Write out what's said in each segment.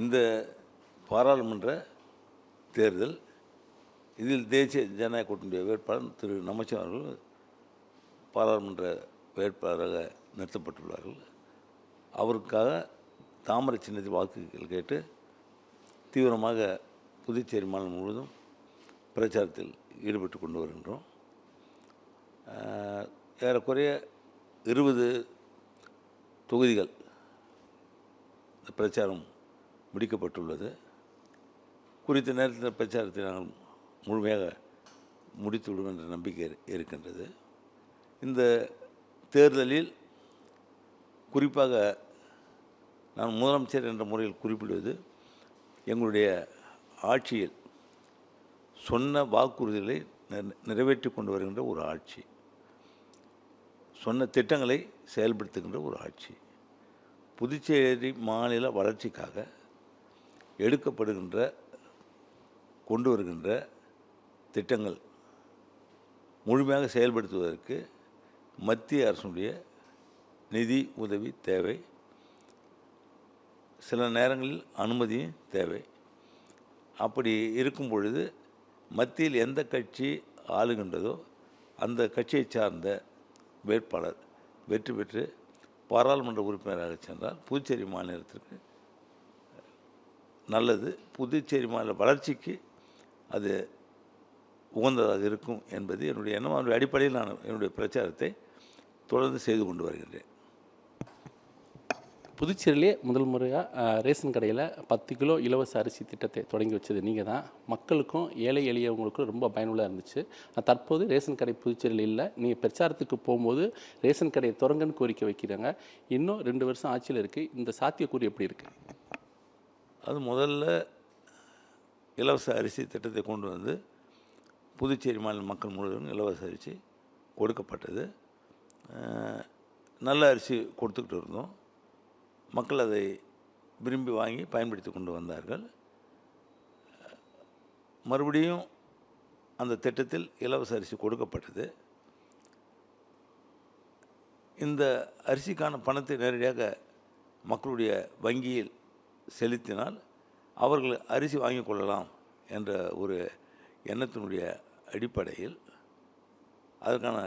இந்த பாராளுமன்ற தேர்தல் இதில் தேசிய ஜனநாயக கூட்டணியுடைய வேட்பாளர் திரு நமச்சிவாயம் அவர்கள் பாராளுமன்ற வேட்பாளராக நிறுத்தப்பட்டுள்ளார்கள். அவருக்காக தாமரை சின்னத்தில் வாக்குகள் கேட்டு தீவிரமாக புதுச்சேரி மாநிலம் முழுவதும் பிரச்சாரத்தில் ஈடுபட்டு கொண்டு வருகின்றோம். ஏறக்குறைய இருபது தொகுதிகள் இந்த பிரச்சாரம் முடிக்கப்பட்டுள்ளது. குறித்த நேரத்தில் பிரச்சாரத்தை நாங்கள் முழுமையாக முடித்துவிடும் என்ற நம்பிக்கை இருக்கின்றது. இந்த தேர்தலில் குறிப்பாக நான் முதலமைச்சர் என்ற முறையில் குறிப்பிடுவது எங்களுடைய ஆட்சியில் சொன்ன வாக்குறுதிகளை நிறைவேற்றி கொண்டு வருகின்ற ஒரு ஆட்சி. சொன்ன திட்டங்களை செயல்படுத்துகின்ற ஒரு ஆட்சி. புதுச்சேரி மாநில வளர்ச்சிக்காக எடுக்கப்படுகின்ற கொண்டு வருகின்ற திட்டங்கள் முழுமையாக செயல்படுத்துவதற்கு மத்திய அரசுடைய நிதி உதவி தேவை. சில நேரங்களில் அனுமதியும் தேவை. அப்படி இருக்கும் பொழுது மத்தியில் எந்த கட்சி ஆளுகின்றதோ அந்த கட்சியை சார்ந்த வேட்பாளர் வெற்றி பெற்று பாராளுமன்ற உறுப்பினராக சென்றால் புதுச்சேரி மாநிலத்திற்கு நல்லது. புதுச்சேரி மாநில வளர்ச்சிக்கு அது உகந்ததாக இருக்கும் என்பது என்னுடைய எண்ணம். அதனுடைய அடிப்படையில் நான் என்னுடைய பிரச்சாரத்தை தொடர்ந்து செய்து கொண்டு வருகின்றேன். புதுச்சேரியிலே முதல் முறையாக ரேஷன் கடையில் பத்து கிலோ இலவச அரிசி திட்டத்தை தொடங்கி வச்சது நீங்கள் தான். மக்களுக்கும் ஏழை எளியவங்களுக்கும் ரொம்ப பயனுள்ளதாக இருந்துச்சு. தற்போது ரேஷன் கடை புதுச்சேரியில் இல்லை. நீங்கள் பிரச்சாரத்துக்கு போகும்போது ரேஷன் கடையை தொடங்கன்னு கோரிக்கை வைக்கிறாங்க. இன்னும் ரெண்டு வருஷம் ஆட்சியில் இருக்குது இந்த சாத்தியக்கூறு எப்படி இருக்குது அது முதல்ல இலவச அரிசி திட்டத்தை கொண்டு வந்து புதுச்சேரி மாநில மக்கள் முழுவதும் இலவச அரிசி கொடுக்கப்பட்டது. நல்ல அரிசி கொடுத்துக்கிட்டு இருந்தோம். மக்கள் அதை விரும்பி வாங்கி பயன்படுத்தி கொண்டு வந்தார்கள். மறுபடியும் அந்த திட்டத்தில் இலவச அரிசி கொடுக்கப்பட்டது. இந்த அரிசிக்கான பணத்தை நேரடியாக மக்களுடைய வங்கியில் செலுத்தினால் அவர்கள் அரிசி வாங்கிக் கொள்ளலாம் என்ற ஒரு எண்ணத்தினுடைய அடிப்படையில் அதற்கான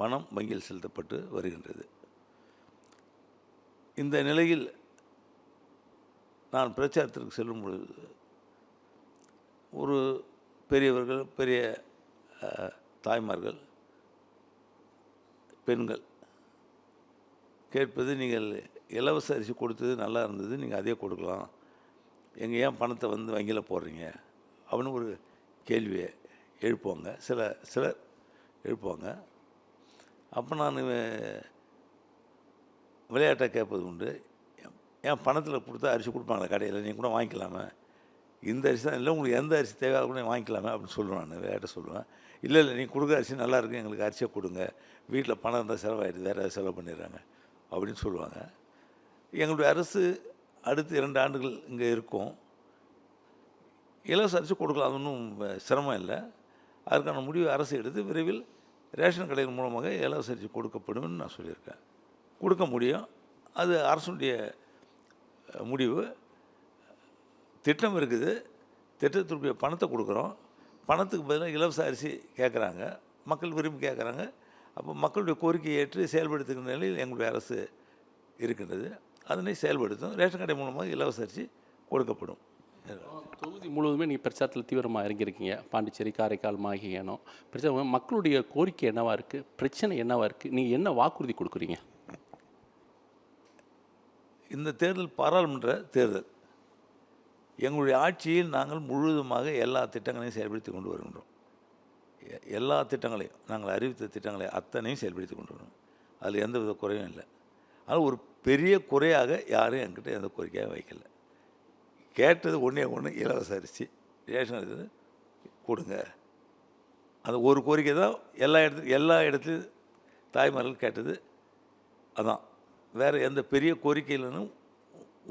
பணம் வங்கியில் செலுத்தப்பட்டு வருகின்றது. இந்த நிலையில் நான் பிரச்சாரத்திற்கு செல்லும் பொழுது ஒரு பெரியவர்கள் பெரிய தாய்மார்கள் பெண்கள் கேட்பது நீங்கள் இலவச அரிசி கொடுத்தது நல்லா இருந்தது நீங்கள் அதே கொடுக்கலாம். எங்கள் ஏன் பணத்தை வந்து வங்கியில் போடுறீங்க? அப்படின்னு ஒரு கேள்வியை எழுப்புவாங்க. சில சிலர் எழுப்புவாங்க. அப்போ நான் விளையாட்டாக கேட்பது உண்டு. என் பணத்தில் கொடுத்தா அரிசி கொடுப்பாங்களே கடையில் நீங்கள் கூட வாங்கிக்கலாமே. இந்த அரிசி தான் இல்லை உங்களுக்கு எந்த அரிசி தேவையாக கூட வாங்கிக்கலாமே அப்படின்னு சொல்லுவேன் நான் விளையாட்ட சொல்லுவேன். இல்லை இல்லை நீங்கள் கொடுக்குற அரிசி நல்லாயிருக்கு எங்களுக்கு அரிசியை கொடுங்க. வீட்டில் பணம் இருந்தால் செலவாயிடுது வேறு செலவு பண்ணிடுறாங்க. அப்படின்னு சொல்லுவாங்க. எங்களுடைய அரசு அடுத்து இரண்டு ஆண்டுகள் இங்கே இருக்கும். இலவச அரிசி கொடுக்கலாம் அது ஒன்றும் சிரமம் இல்லை. அதற்கான முடிவு அரசு எடுத்து விரைவில் ரேஷன் கடையின் மூலமாக இலவச அரிசி கொடுக்கப்படும்னு நான் சொல்லியிருக்கேன். கொடுக்க முடியும். அது அரசுடைய முடிவு. திட்டம் இருக்குது. திட்டத்திற்குரிய பணத்தை கொடுக்குறோம். பணத்துக்கு பதிலாக இலவச அரிசி கேட்குறாங்க. மக்கள் விரும்பி கேட்குறாங்க. அப்போ மக்களுடைய கோரிக்கையை ஏற்று செயல்படுத்துகிற நிலையில் எங்களுடைய அரசு இருக்கின்றது. அதனை செயல்படுத்தும். ரேஷன் கடை மூலமாக இலவச அரிசி கொடுக்கப்படும். தொகுதி முழுவதுமே நீங்கள் பிரச்சாரத்தில் தீவிரமாக இறங்கியிருக்கீங்க. பாண்டிச்சேரி காரைக்கால் மாகியானம் பிரச்சனை மக்களுடைய கோரிக்கை என்னவா இருக்குது பிரச்சனை என்னவா இருக்குது நீங்கள் என்ன வாக்குறுதி கொடுக்குறீங்க? இந்த தேர்தல் பாராளுமன்ற தேர்தல். எங்களுடைய ஆட்சியில் நாங்கள் முழுவதுமாக எல்லா திட்டங்களையும் செயல்படுத்தி கொண்டு வருகின்றோம். எல்லா திட்டங்களையும் நாங்கள் அறிவித்த திட்டங்களை அத்தனையும் செயல்படுத்தி கொண்டு வரோம். அதில் எந்த வித குறையும் இல்லை. ஆனால் ஒரு பெரிய குறையாக யாரும் என்கிட்ட எந்த கோரிக்கையாக வைக்கல. கேட்டது ஒன்றே ஒன்று இலவச அரிசி ரேஷன் அரிசி கொடுங்க. அந்த ஒரு கோரிக்கை தான் எல்லா இடத்து எல்லா இடத்துலையும் தாய்மார்கள் கேட்டது அதான். வேறு எந்த பெரிய கோரிக்கையிலும்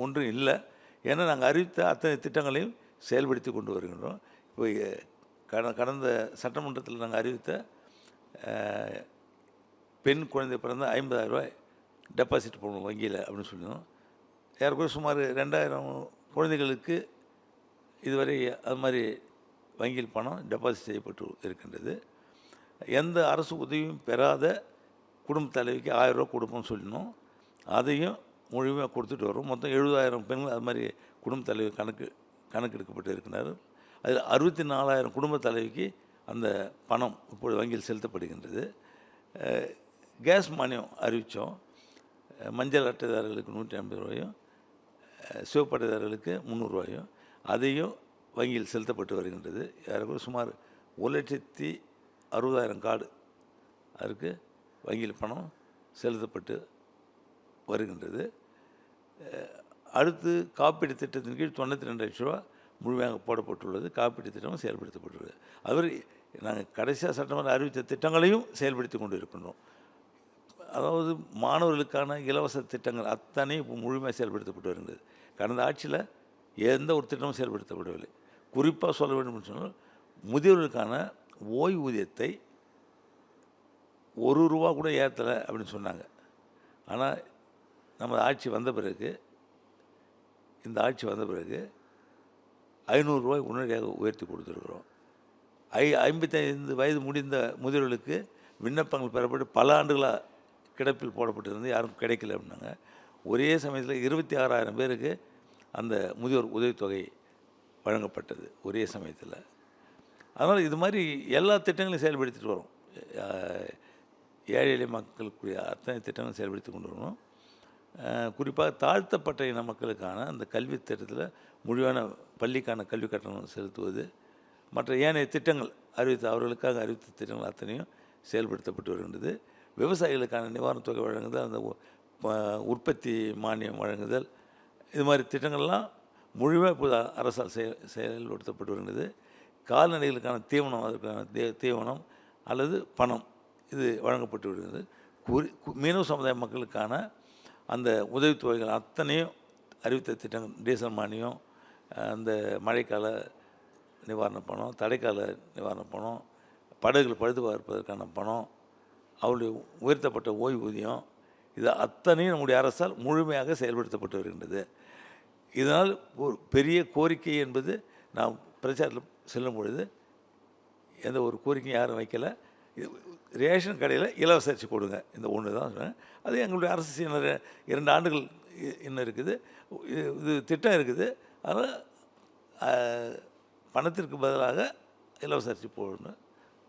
ஒன்றும் இல்லை. ஏன்னா நாங்கள் அறிவித்த அத்தனை திட்டங்களையும் செயல்படுத்தி கொண்டு வருகின்றோம். இப்போ கடந்த கட கடந்த சட்டமன்றத்தில் நாங்கள் அறிவித்த பெண் குழந்தை பிறந்த ஐம்பதாயிரம் ரூபாய் டெபாசிட் போடணும் வங்கியில் அப்படின்னு சொல்லியிருந்தோம். ஏறக்குறைய சுமார் ரெண்டாயிரம் குழந்தைகளுக்கு இதுவரை அது மாதிரி வங்கியில் பணம் டெபாசிட் செய்யப்பட்டு இருக்கின்றது. எந்த அரசு உதவியும் பெறாத குடும்ப தலைவிக்கு ஆயிரம் ரூபா கொடுப்போம்னு சொல்லினோம் அதையும் முழுமையாக கொடுத்துட்டு வரும். மொத்தம் எழுபதாயிரம் பெண்கள் அது மாதிரி குடும்ப தலைவர் கணக்கு கணக்கெடுக்கப்பட்டு இருக்கிறார் அதில் அறுபத்தி நாலாயிரம் குடும்ப தலைவிக்கு அந்த பணம் இப்போது வங்கியில் செலுத்தப்படுகின்றது. கேஸ் மானியம் அறிவித்தோம். மஞ்சள் அட்டைதாரர்களுக்கு நூற்றி ஐம்பது ரூபாயும் அஹ், சிவப்பு அட்டைதாரர்களுக்கு முந்நூறுரூவாயும் அதையும் வங்கியில் செலுத்தப்பட்டு வருகின்றது. யாருக்கும் சுமார் ஒரு லட்சத்தி அறுபதாயிரம் கார்டு அதற்கு வங்கியில் பணம் செலுத்தப்பட்டு வருகின்றது. அடுத்து காப்பீடு திட்டத்தின் கீழ் தொண்ணூற்றி ரெண்டு லட்ச ரூபா முழுமையாக போடப்பட்டுள்ளது காப்பீட்டுத் திட்டமும் செயல்படுத்தப்பட்டுள்ளது. அவர் நாங்கள் கடைசியாக சட்டமன்ற அறிவித்த திட்டங்களையும் செயல்படுத்தி கொண்டு இருக்கின்றோம் அதாவது மாணவர்களுக்கான இலவச திட்டங்கள் அத்தனை இப்போ முழுமையாக செயல்படுத்தப்பட்டு வருகிறது கடந்த ஆட்சியில் எந்த ஒரு திட்டமும் செயல்படுத்தப்படவில்லை. குறிப்பாக சொல்ல வேண்டும் என்று சொன்னால் முதியோர்களுக்கான ஓய்வூதியத்தை ஒரு ரூபா கூட ஏற்றலை அப்படின்னு சொன்னாங்க. ஆனால் நம்ம ஆட்சி வந்த பிறகு இந்த ஆட்சி வந்த பிறகு ஐநூறுரூவாய் உடனடியாக உயர்த்தி கொடுத்துருக்குறோம். ஐ ஐம்பத்தைந்து வயது முடிந்த முதியோர்களுக்கு விண்ணப்பங்கள் பெறப்பட்டு பல ஆண்டுகளாக கிடப்பில் போடப்பட்டிருந்து யாரும் கிடைக்கல அப்படின்னாங்க. ஒரே சமயத்தில் இருபத்தி ஆறாயிரம் பேருக்கு அந்த முதியோர் உதவித்தொகை வழங்கப்பட்டது ஒரே சமயத்தில். அதனால் இது மாதிரி எல்லா திட்டங்களையும் செயல்படுத்திட்டு வரோம். ஏழை எளிய மக்களுக்குரிய அத்தனை திட்டங்களும் செயல்படுத்தி கொண்டு வரணும். குறிப்பாக தாழ்த்தப்பட்ட இன மக்களுக்கான அந்த கல்வி திட்டத்தில் முழுமையான பள்ளிக்கான கல்வி கட்டணம் செலுத்துவது மற்ற ஏனைய திட்டங்கள் அறிவித்த அவர்களுக்காக அறிவித்த திட்டங்கள் அத்தனையும் செயல்படுத்தப்பட்டு வருகின்றது. விவசாயிகளுக்கான நிவாரணத் தொகை வழங்குதல் அந்த ப- உற்பத்தி மானியம் வழங்குதல் இது மாதிரி திட்டங்கள்லாம் முழுமையாக இப்போது அரசால் செயல் செயல்படுத்தப்பட்டு வருகிறது கால்நடைகளுக்கான தீவனம் அதற்கான தீ- தீவனம் அல்லது பணம் இது வழங்கப்பட்டு வருகிறது குறி மீனவ சமுதாய மக்களுக்கான அந்த உதவித்தொகைகள் அத்தனையும் அறிவித்த திட்டங்கள் டீசல் மானியம் அந்த மழைக்கால நிவாரண பணம் தடைக்கால நிவாரண பணம் படகுகள் பழுது பார்ப்பதற்கான பணம் அவருடைய உயர்த்தப்பட்ட ஓய்வூதியம் இது அத்தனையும் நம்முடைய அரசால் முழுமையாக செயல்படுத்தப்பட்டு வருகின்றது. இதனால் ஒரு பெரிய கோரிக்கை என்பது நாம் பிரச்சாரத்தில் செல்லும் பொழுது எந்த ஒரு கோரிக்கையும் யாரும் வைக்கலை. இது ரேஷன் கடையில் இலவச அரிசி கொடுங்க இந்த ஒன்று தான் சொன்னேன். அது எங்களுடைய அரசு இன்னும் இரண்டு ஆண்டுகள் இ- இன்னும் இருக்குது. இது இது திட்டம் இருக்குது. அதனால் பணத்திற்கு பதிலாக இலவச அரிசி போடணும்.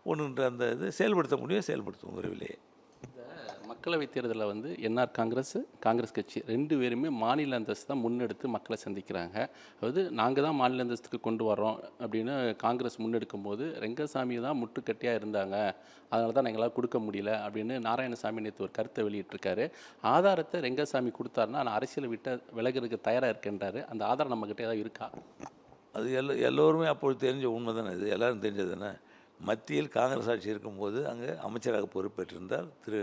ஒன்றுன்ற அந்த இது செயல்படுத்த முடியும் செயல்படுத்துவோம் விரைவிலேயே. இந்த மக்களவைத் தேர்தலில் வந்து என்ஆர் காங்கிரஸ் காங்கிரஸ் கட்சி ரெண்டு பேருமே மாநில அந்தஸ்து தான் முன்னெடுத்து மக்களை சந்திக்கிறாங்க. அதாவது நாங்கள் தான் மாநில அந்தஸ்துக்கு கொண்டு வரோம் அப்படின்னு காங்கிரஸ் முன்னெடுக்கும் போது ரெங்கசாமி தான் முட்டுக்கட்டியாக இருந்தாங்க. அதனால தான் எங்களால் கொடுக்க முடியல அப்படின்னு நாராயணசாமி நேற்று ஒரு கருத்தை வெளியிட்டிருக்காரு. ஆதாரத்தை ரெங்கசாமி கொடுத்தாருன்னா நான் அரசியலை விட்ட விலகிறதுக்கு தயாராக இருக்கேன்றாரு. அந்த ஆதாரம் நம்மக்கிட்ட ஏதாவது இருக்கா? அது எல்லோ எல்லோருமே அப்பொழுது தெரிஞ்ச உண்மை தானே இது? எல்லோரும் தெரிஞ்சது தானே? மத்தியில் காங்கிரஸ் ஆட்சி இருக்கும்போது அங்கே அமைச்சராக பொறுப்பேற்றிருந்தார் திரு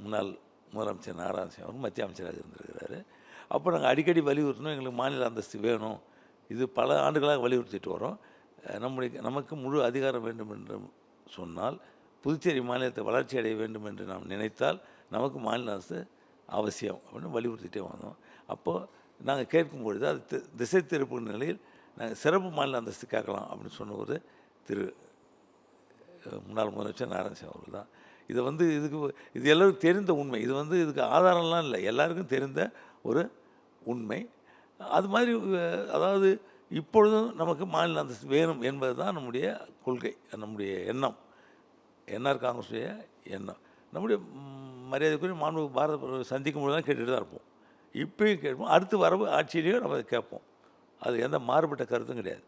முன்னாள் முதலமைச்சர் நாராயணசாமி அவர் மத்திய அமைச்சராக இருந்திருக்கிறாரு. அப்போ நாங்கள் அடிக்கடி வலியுறுத்தினோம் எங்களுக்கு மாநில அந்தஸ்து வேணும். இது பல ஆண்டுகளாக வலியுறுத்திட்டு வரோம். நம்முடைய நமக்கு முழு அதிகாரம் வேண்டும் என்று சொன்னால் புதுச்சேரி மாநிலத்தை வளர்ச்சி அடைய வேண்டும் என்று நாம் நினைத்தால் நமக்கு மாநில அரசு அவசியம் அப்படின்னு வலியுறுத்திட்டே வந்தோம். அப்போது நாங்கள் கேட்கும் பொழுது அது தி- திசை திருப்பு நிலையில் நாங்கள் சிறப்பு மாநில அந்தஸ்து கேட்கலாம் அப்படின்னு சொன்ன ஒரு திரு முன்னாள் முதலமைச்சர் நாராயணசாமி அவர்கள் தான். இதை வந்து இதுக்கு இது எல்லோருக்கும் தெரிந்த உண்மை. இது வந்து இதுக்கு ஆதாரம்லாம் இல்லை. எல்லாருக்கும் தெரிந்த ஒரு உண்மை. அது மாதிரி அதாவது இப்பொழுதும் நமக்கு மாநில அந்தஸ்து வேணும் என்பது தான் நம்முடைய கொள்கை நம்முடைய எண்ணம். என்ஆர் காங்கிரஸுடைய எண்ணம். நம்முடைய மரியாதைக்குரிய மாண்பு பாரத சந்திக்கும் பொழுது தான் கேட்டுகிட்டு தான் இருப்போம். இப்பயும் கேட்போம். அடுத்து வரவு ஆட்சியிலையும் நம்ம அதை கேட்போம். அது எந்த மாறுபட்ட கருத்தும் கிடையாது.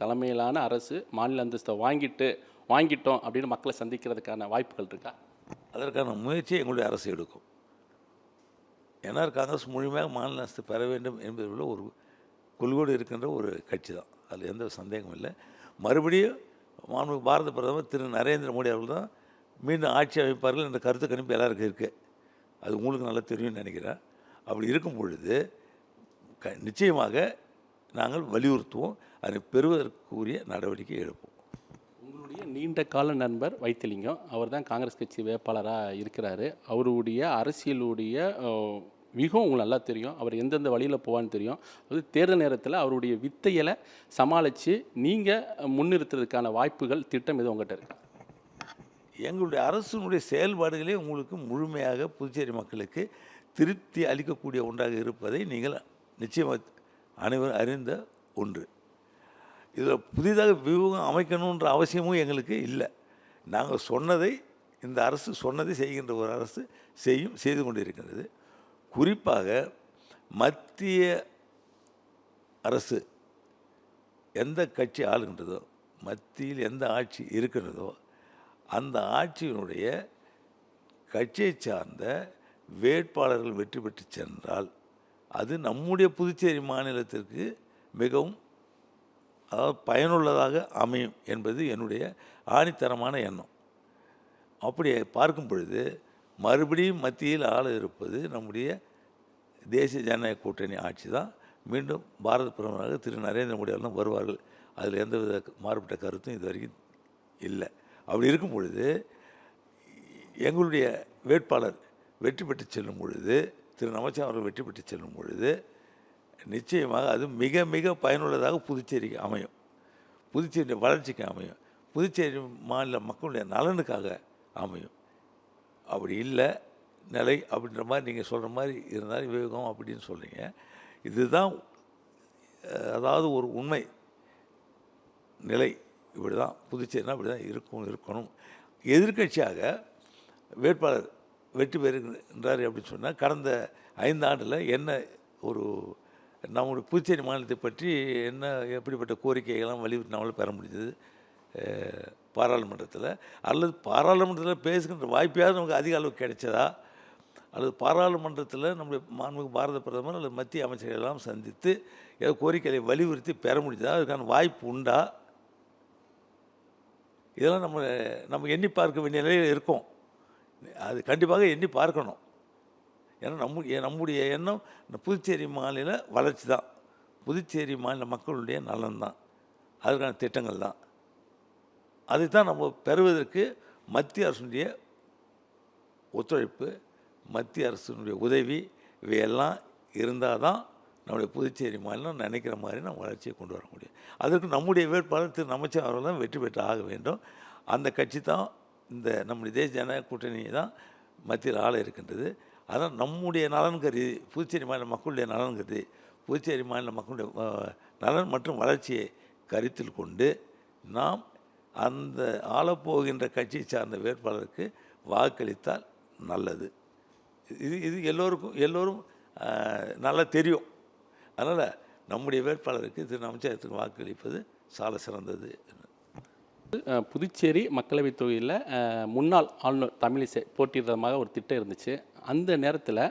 தலைமையிலான அரசு மாநில அந்தஸ்தை வாங்கிட்டு வாங்கிட்டோம் அப்படின்னு மக்களை சந்திக்கிறதுக்கான வாய்ப்புகள் இருக்கா? அதற்கான முயற்சியை எங்களுடைய அரசு எடுக்கும். ஏன்னா காங்கிரஸ் முழுமையாக மாநில அரசு பெற வேண்டும் என்பதில் ஒரு கொள்கோடு இருக்கின்ற ஒரு கட்சி தான். அதில் எந்த சந்தேகமும் இல்லை. மறுபடியும் மாண்பு பாரத பிரதமர் திரு நரேந்திர மோடி அவர்கள் தான் மீண்டும் ஆட்சி அமைப்பார்கள் என்ற கருத்து கணிப்பு எல்லாருக்கும் இருக்குது அது உங்களுக்கு நல்லா தெரியும்னு நினைக்கிறேன். அப்படி இருக்கும் பொழுது க நிச்சயமாக நாங்கள் வலியுறுத்துவோம். அதை பெறுவதற்குரிய நடவடிக்கை எடுப்போம். நீண்ட கால நண்பர் வைத்திலிங்கம். அவர் தான் காங்கிரஸ் கட்சி வேட்பாளராக இருக்கிறாரு. அவருடைய அரசியலுடைய மிகவும் உங்களுக்கு நல்லா தெரியும். அவர் எந்தெந்த வழியில் போவான்னு தெரியும். அது தேர்தல் நேரத்தில் அவருடைய வித்தைகளை சமாளித்து நீங்கள் முன்னிறுத்துறதுக்கான வாய்ப்புகள் திட்டம் எதுவும் உங்கள்கிட்ட இருக்கு? எங்களுடைய அரசினுடைய செயல்பாடுகளே உங்களுக்கு முழுமையாக புதுச்சேரி மக்களுக்கு திருப்தி அளிக்கக்கூடிய ஒன்றாக இருப்பதை நீங்கள் நிச்சயமாக அனைவரும் அறிந்த ஒன்று. இதில் புதிதாக வியூகம் அமைக்கணுன்ற அவசியமும் எங்களுக்கு இல்லை. நாங்கள் சொன்னதை இந்த அரசு சொன்னதை செய்கின்ற ஒரு அரசு செய்யும் செய்து கொண்டிருக்கின்றது. குறிப்பாக மத்திய அரசு எந்த கட்சி ஆளுகின்றதோ மத்தியில் எந்த ஆட்சி இருக்கின்றதோ அந்த ஆட்சியினுடைய கட்சியை சார்ந்த வேட்பாளர்கள் வெற்றி பெற்று சென்றால் அது நம்முடைய புதுச்சேரி மாநிலத்திற்கு மிகவும் அதாவது பயனுள்ளதாக அமையும் என்பது என்னுடைய ஆணித்தரமான எண்ணம். அப்படி பார்க்கும் பொழுது மறுபடியும் மத்தியில் ஆள இருப்பது நம்முடைய தேசிய ஜனநாயக கூட்டணி ஆட்சி தான். மீண்டும் பாரத பிரதமராக திரு. நரேந்திர மோடி அவர்களும் தான் வருவார்கள். அதில் எந்தவித மாறுபட்ட கருத்தும் இது வரைக்கும் இல்லை. அப்படி இருக்கும் பொழுது எங்களுடைய வேட்பாளர் வெற்றி பெற்று செல்லும் பொழுது திரு. நமச்சிவாயம் அவர்கள் வெற்றி பெற்று செல்லும் பொழுது நிச்சயமாக அது மிக மிக பயனுள்ளதாக புதுச்சேரிக்கு அமையும். புதுச்சேரி வளர்ச்சிக்கு அமையும். புதுச்சேரி மாநில மக்களுடைய நலனுக்காக அமையும். அப்படி இல்லை நிலை அப்படின்ற மாதிரி நீங்கள் சொல்கிற மாதிரி இருந்தாலும் விவேகம் அப்படின்னு சொல்கிறீங்க இதுதான் அதாவது ஒரு உண்மை. நிலை இப்படி தான் புதுச்சேரினா இப்படி தான் இருக்கும் இருக்கணும். எதிர்க்கட்சியாக வேட்பாளர் வெற்றி பெறுகின்றார் அப்படின்னு சொன்னால் கடந்த ஐந்து ஆண்டில் என்ன ஒரு நம்முடைய புதுச்சேரி மாநிலத்தை பற்றி என்ன எப்படிப்பட்ட கோரிக்கைகள்லாம் வலியுறுத்தினாலும் பெற முடிஞ்சது. பாராளுமன்றத்தில். அல்லது பாராளுமன்றத்தில் பேசுகின்ற வாய்ப்பையாவது நமக்கு அதிக அளவு கிடைச்சதா? அல்லது பாராளுமன்றத்தில் நம்முடைய மாண்புமிகு பாரத பிரதமர் அல்லது மத்திய அமைச்சர்கள் எல்லாம் சந்தித்து ஏதோ கோரிக்கைகளை வலியுறுத்தி பெற முடிஞ்சதா? அதுக்கான வாய்ப்பு உண்டா? இதெல்லாம் நம்ம நம்ம எண்ணி பார்க்க வேண்டிய நிலையில் இருக்கோம். அது கண்டிப்பாக எண்ணி பார்க்கணும். ஏன்னா நம்ம நம்முடைய எண்ணம் இந்த புதுச்சேரி மாநில வளர்ச்சி தான். புதுச்சேரி மாநில மக்களுடைய நலன் தான். அதுக்கான திட்டங்கள் தான். அதுதான் நம்ம பெறுவதற்கு மத்திய அரசுடைய ஒத்துழைப்பு மத்திய அரசினுடைய உதவி இவையெல்லாம் இருந்தால் தான் நம்முடைய புதுச்சேரி மாநிலம் நினைக்கிற மாதிரி நம்ம வளர்ச்சியை கொண்டு வர முடியும். அதற்கு நம்முடைய வேட்பாளர் திரு. நமச்சிவாயம் அவர்கள் தான் வெற்றி பெற்று ஆக வேண்டும். அந்த கட்சி தான் இந்த நம்முடைய தேசிய ஜனநாயக கூட்டணி தான் மத்தியில் ஆள இருக்கின்றது. அதான் நம்முடைய நலன் கருதி புதுச்சேரி மாநில மக்களுடைய நலன் கருதி புதுச்சேரி மாநில மக்களுடைய நலன் மற்றும் வளர்ச்சியை கருத்தில் கொண்டு நாம் அந்த ஆளப்போகின்ற கட்சியை சார்ந்த வேட்பாளருக்கு வாக்களித்தால் நல்லது. இது இது எல்லோருக்கும் எல்லோரும் நல்லா தெரியும். அதனால் நம்முடைய வேட்பாளருக்கு திரு அமைச்சகத்துக்கு வாக்களிப்பது சால சிறந்தது. புதுச்சேரி மக்களவைத் தொகுதியில் முன்னாள் ஆளுநர் தமிழிசை போட்டியிடுறதாக ஒரு திட்டம் இருந்துச்சு. அந்த நேரத்தில்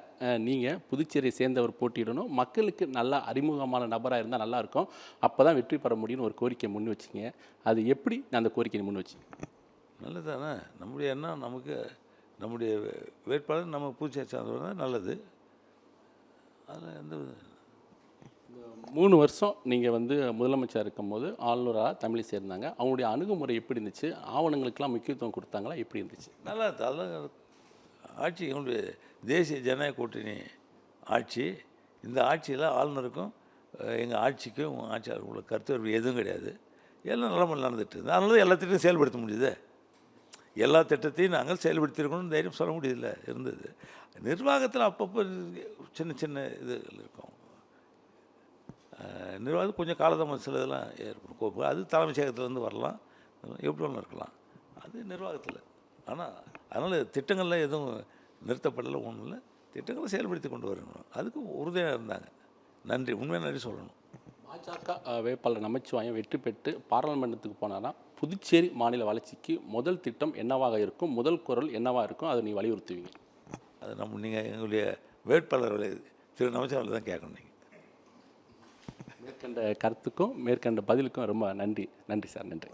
நீங்கள் புதுச்சேரியை சேர்ந்தவர் போட்டியிடணும். மக்களுக்கு நல்லா அறிமுகமான நபராக இருந்தால் நல்லாயிருக்கும் அப்போ தான் வெற்றி பெற முடியும்னு ஒரு கோரிக்கை முன் வச்சிங்க. அது எப்படி அந்த கோரிக்கையை முன் வச்சிங்க? நல்லதானே நம்முடைய எண்ணம் நமக்கு நம்முடைய வேட்பாளர் நம்ம பூச்சேரி சார்ந்தவர் தான் நல்லது. அதில் எந்த மூணு வருஷம் நீங்கள் வந்து முதலமைச்சர் இருக்கும்போது ஆளுநராக தமிழிசை இருந்தாங்க அவங்களுடைய அணுகுமுறை எப்படி இருந்துச்சு? ஆவணங்களுக்கெல்லாம் முக்கியத்துவம் கொடுத்தாங்களா? எப்படி இருந்துச்சு? நல்லா அதெல்லாம் ஆட்சி எங்களுடைய தேசிய ஜனநாயக கூட்டணி ஆட்சி இந்த ஆட்சியில் ஆளுநருக்கும் எங்கள் ஆட்சிக்கும் ஆட்சியாளர் உள்ள கருத்து எதுவும் கிடையாது. எல்லாம் நிலமல் நடந்துட்டு இருந்தது அதனால எல்லா திட்டத்தையும் செயல்படுத்த முடியுது. எல்லா திட்டத்தையும் நாங்கள் செயல்படுத்தியிருக்கணும்னு தைரியம் சொல்ல முடியல இருந்தது. நிர்வாகத்தில் அப்பப்போ சின்ன சின்ன இதுகள் இருக்கும். நிர்வாகம் கொஞ்சம் காலதாமதம் சில இதெல்லாம் ஏற்படும். கோப்பு அது தலைமைச் செயகத்துலேருந்து வரலாம். எப்படி வேணாலும் இருக்கலாம். அது நிர்வாகத்தில். ஆனால் அதனால் திட்டங்கள்லாம் எதுவும் நிறுத்தப்படலை ஒன்றும் இல்லை. திட்டங்களை செயல்படுத்தி கொண்டு வரணும். அதுக்கு உறுதியாக இருந்தாங்க. நன்றி. உண்மையாக நன்றி சொல்லணும். பாஜக வேட்பாளர் நமச்சிவாயம் வெற்றி பெற்று பாராளுமன்றத்துக்கு போனாரா? புதுச்சேரி மாநில வளர்ச்சிக்கு முதல் திட்டம் என்னவாக இருக்கும்? முதல் குரல் என்னவாக இருக்கும்? அதை நீ வலியுறுத்துவீங்க. அது நம்ம நீங்கள் எங்களுடைய வேட்பாளர்களை திரு. நமச்சிவாரில் தான் கேட்கணும் நீங்கள் மேற்கண்ட கருத்துக்கும் மேற்கண்ட பதிலுக்கும் ரொம்ப நன்றி. நன்றி சார். நன்றி.